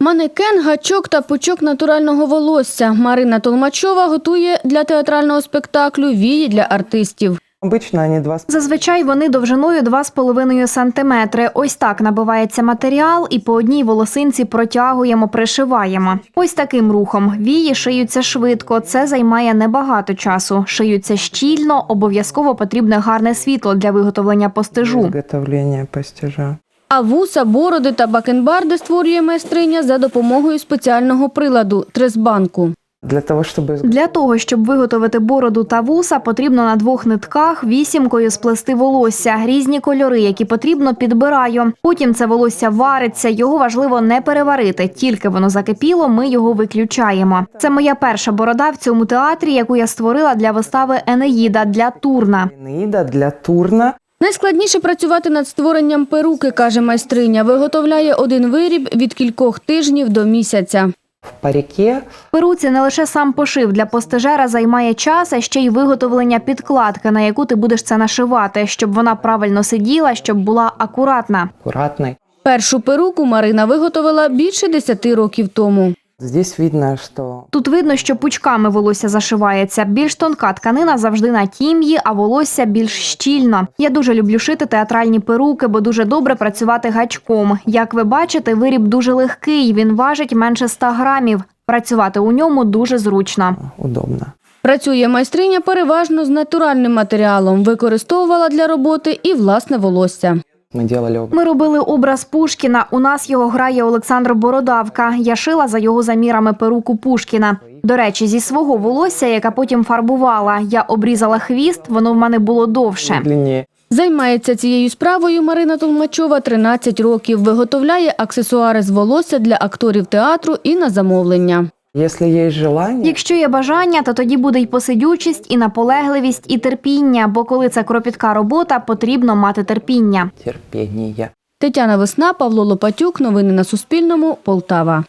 Манекен, гачок та пучок натурального волосся. Марина Толмачова готує для театрального спектаклю вії для артистів. Зазвичай вони довжиною 2,5 сантиметри. Ось так набивається матеріал і по одній волосинці протягуємо, пришиваємо. Ось таким рухом. Вії шиються швидко. Це займає небагато часу. Шиються щільно, обов'язково потрібне гарне світло для виготовлення постижу. А вуса, бороди та бакенбарди створює майстриня за допомогою спеціального приладу тресбанку. Для того, изг- Для того, щоб виготовити бороду та вуса, потрібно на двох нитках вісімкою сплести волосся, різні кольори, які потрібно підбираю. Потім це волосся вариться. Його важливо не переварити. Тільки воно закипіло, ми його виключаємо. Це моя перша борода в цьому театрі, яку я створила для вистави Енеїда для Турна. Энеида для Турна. Найскладніше працювати над створенням перуки, каже майстриня. Виготовляє один виріб від кількох тижнів до місяця. В парике Перуці не лише сам пошив для постежера займає час, а ще й виготовлення підкладки, на яку ти будеш це нашивати, щоб вона правильно сиділа, щоб була акуратна. аккуратный. Першу перуку Марина виготовила більше 10 років тому. Здесь видно, что Тут видно, що пучками волосся зашивається. Більш тонка тканина завжди на тім'ї, а волосся більш щільно. Я дуже люблю шити театральні перуки, бо дуже добре працювати гачком. Як ви бачите, виріб дуже легкий. Він важить менше 100 грамів. Працювати у ньому дуже зручно. удобно. Працює майстриня переважно з натуральним матеріалом, використовувала для роботи і власне волосся. Мы делали Ми робили образ Пушкіна. У нас його грає Олександр Бородавка. Я шила за його замірами перуку Пушкіна. До речі, зі свого волосся, яка потім фарбувала, я обрізала хвіст, воно в мене було довше. Займається цією справою Марина Толмачова 13 років. Виготовляє аксесуари з волосся для акторів театру і на замовлення. Если є желання, Якщо є бажання, то тоді буде й посидючість, і наполегливість, і терпіння. Бо коли це кропітка робота, потрібно мати терпіння. Терпіння. Тетяна Весна, Павло Лопатюк. Новини на Суспільному. Полтава.